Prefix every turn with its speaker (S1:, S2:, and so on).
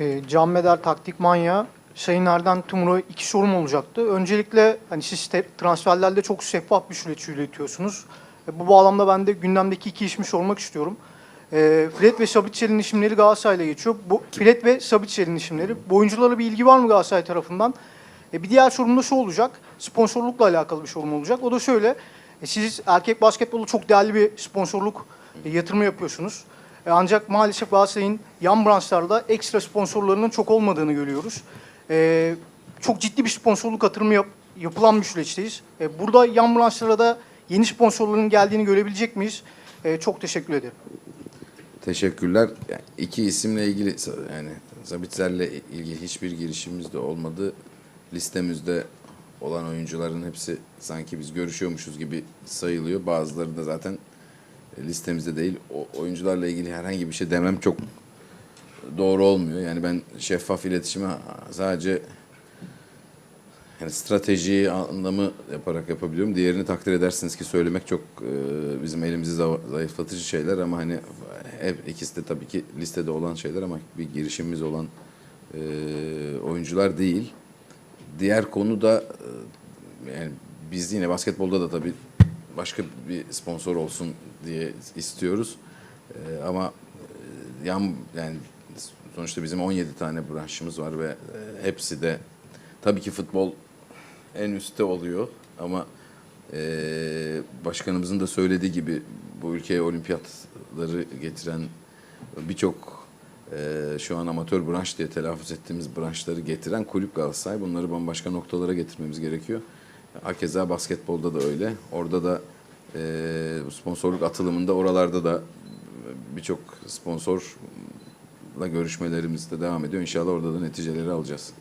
S1: E, Can Meder Taktik Manya, Sayın Erden Tumur'a iki sorum olacaktı. Öncelikle hani siz transferlerde çok şeffaf bir süreç yürütüyorsunuz. E, bu bağlamda ben de gündemdeki iki ismi sormak istiyorum. E, Fred ve Sabitçer'in isimleri Galatasaray'la geçiyor. Bu, Fred ve Sabitçer'in isimleri. Bu oyunculara bir ilgi var mı Galatasaray tarafından? E, bir diğer sorum da şu olacak. Sponsorlukla alakalı bir sorum olacak. O da şöyle. E, siz erkek basketbolu çok değerli bir sponsorluk e, yatırımı yapıyorsunuz. E, ancak maalesef Galatasaray'ın yan branşlarda ekstra sponsorlarının çok olmadığını görüyoruz. E, çok ciddi bir sponsorluk yatırımı yap- yapılan bir süreçteyiz. E, burada yan branşlara da yeni sponsorların geldiğini görebilecek miyiz? E, çok teşekkür ederim.
S2: Teşekkürler. Yani iki isimle ilgili yani Zabitzer'le ilgili hiçbir girişimimiz de olmadı. Listemizde olan oyuncuların hepsi sanki biz görüşüyormuşuz gibi sayılıyor. Bazıları da zaten listemizde değil. O oyuncularla ilgili herhangi bir şey demem çok doğru olmuyor. Yani ben şeffaf iletişimi sadece yani strateji anlamı yaparak yapabiliyorum. Diğerini takdir edersiniz ki söylemek çok e, bizim elimizi za- zayıflatıcı şeyler ama hani hep ikisi de tabii ki listede olan şeyler ama bir girişimimiz olan e, oyuncular değil. Diğer konu da e, yani biz yine basketbolda da tabii başka bir sponsor olsun diye istiyoruz. E, ama yan yani sonuçta bizim 17 tane branşımız var ve e, hepsi de tabii ki futbol en üstte oluyor ama e, başkanımızın da söylediği gibi bu ülkeye olimpiyatları getiren birçok e, şu an amatör branş diye telaffuz ettiğimiz branşları getiren kulüp Galatasaray. Bunları bambaşka noktalara getirmemiz gerekiyor. Hakeza basketbolda da öyle. Orada da e, sponsorluk atılımında oralarda da birçok sponsorla görüşmelerimiz de devam ediyor. İnşallah orada da neticeleri alacağız.